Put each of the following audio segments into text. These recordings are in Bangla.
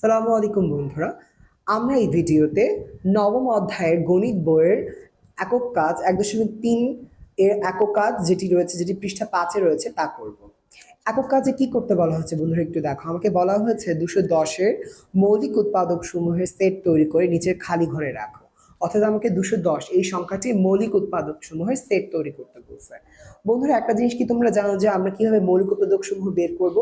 সালামু আলাইকুম বন্ধুরা। আমরা এই ভিডিওতে নবম অধ্যায়ের গণিত বইয়ের একক কাজ, এক দশমিক তিন এর একক কাজ যেটি রয়েছে, যেটি পৃষ্ঠা পাঁচে রয়েছে, তা করব। একক কাজে কি করতে বলা হয়েছে বন্ধুরা একটু দেখো। আমাকে বলা হয়েছে দুশো দশের মৌলিক উৎপাদক সমূহের সেট তৈরি করে নিচের খালি ঘরে রাখো। অর্থাৎ আমাকে দুশো দশ এই সংখ্যাটি মৌলিক উৎপাদক সমূহের সেট তৈরি করতে বলছে বন্ধুরা, একটা জিনিস কি তোমরা জানো যে আমরা কীভাবে মৌলিক উৎপাদক সমূহ বের করব?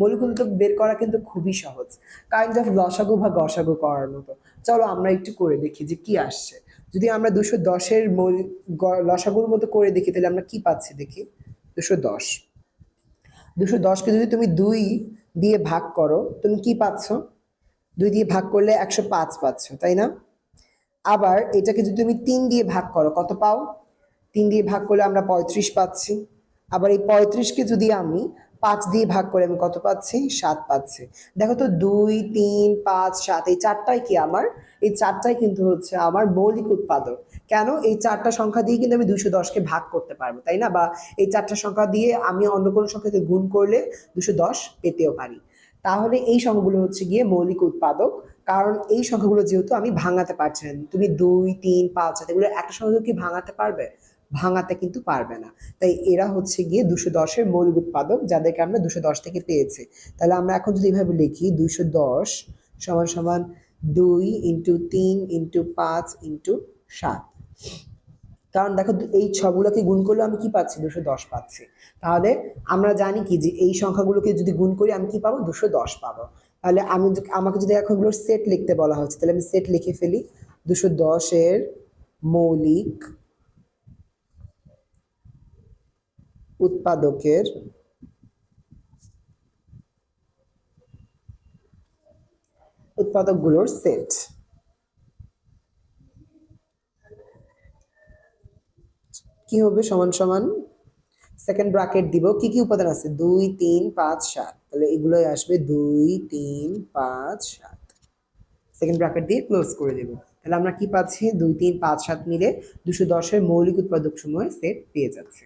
মৌলিক উৎপাদক বের করা কিন্তু খুবই সহজ। কাইন্ড অফ লসাগু বা গসাগু করার মতো। চলো আমরা একটু করে দেখি যে কি আসছে। যদি আমরা দুশো দশের মৌলিক লসাগুর মতো করে দেখি, তাহলে আমরা কি পাচ্ছি দেখি? দুশো দশ। দুশো দশকে যদি তুমি দুই দিয়ে ভাগ করো, তুমি কি পাচ্ছ? দুই দিয়ে ভাগ করলে একশো পাঁচ পাচ্ছ, তাই না? আবার এটাকে যদি তুমি তিন দিয়ে ভাগ করো, কত পাও? তিন দিয়ে ভাগ করলে আমরা পঁয়ত্রিশ পাচ্ছি। আবার এই পঁয়ত্রিশকে যদি আমি পাঁচ দিয়ে ভাগ করে আমি কত পাচ্ছি? সাত পাচ্ছি। দেখো তো দুই, তিন, পাঁচ, সাত, এই চারটাই কি আমার? এই চারটাই কিন্তু হচ্ছে আমার মৌলিক উৎপাদক। কেন? এই চারটা সংখ্যা দিয়ে কিন্তু আমি দুশো দশকে ভাগ করতে পারব, তাই না? বা এই চারটা সংখ্যা দিয়ে আমি অন্য কোনো সংখ্যাকে গুণ করলে দুশো দশ পেতেও পারি। তাহলে এই সংখ্যাগুলো হচ্ছে গিয়ে মৌলিক উৎপাদক। কারণ এই সংখ্যাগুলো যেহেতু আমি ভাঙাতে পারছি না। তুমি দুই, তিন, পাঁচ, সাত, এগুলো একটা সংখ্যা কি ভাঙাতে পারবে? ভাঙাতে কিন্তু পারবে না। তাই এরা হচ্ছে গিয়ে দুশো দশের মৌলিক উৎপাদক যাদেরকে আমরা দুশো দশ থেকে পেয়েছি। তাহলে আমরা এখন যদি এভাবে লিখি, দুশো দশ সমান সমান দুই ইন্টু তিন ইন্টু পাঁচ ইন্টু সাত। কারণ দেখো এই ছগুলোকে গুণ করলে আমি কি পাচ্ছি? দুশো দশ পাচ্ছি। তাহলে আমরা জানি কি যে এই সংখ্যাগুলোকে যদি গুণ করি আমি কি পাবো? দুশো দশ পাবো। তাহলে আমি আমাকে যদি এখন সেট লিখতে বলা হচ্ছে, তাহলে আমি সেট লিখে ফেলি। দুশো দশের মৌলিক উৎপাদকের উৎপাদকগুলোর সেট। কি হবে সমান সমান? সেকেন্ড ব্র্যাকেট দিব। কি কি উপাদান আছে? দুই, তিন, পাঁচ, সাত। তাহলে এগুলোই আসবে দুই, তিন, পাঁচ, সাত। সেকেন্ড ব্র্যাকেট দিয়ে ক্লোজ করে দেব। তাহলে আমরা কি পাচ্ছি? দুই, তিন, পাঁচ, সাত মিলে দুশো দশের মৌলিক উৎপাদক সময় সেট পেয়ে যাচ্ছে।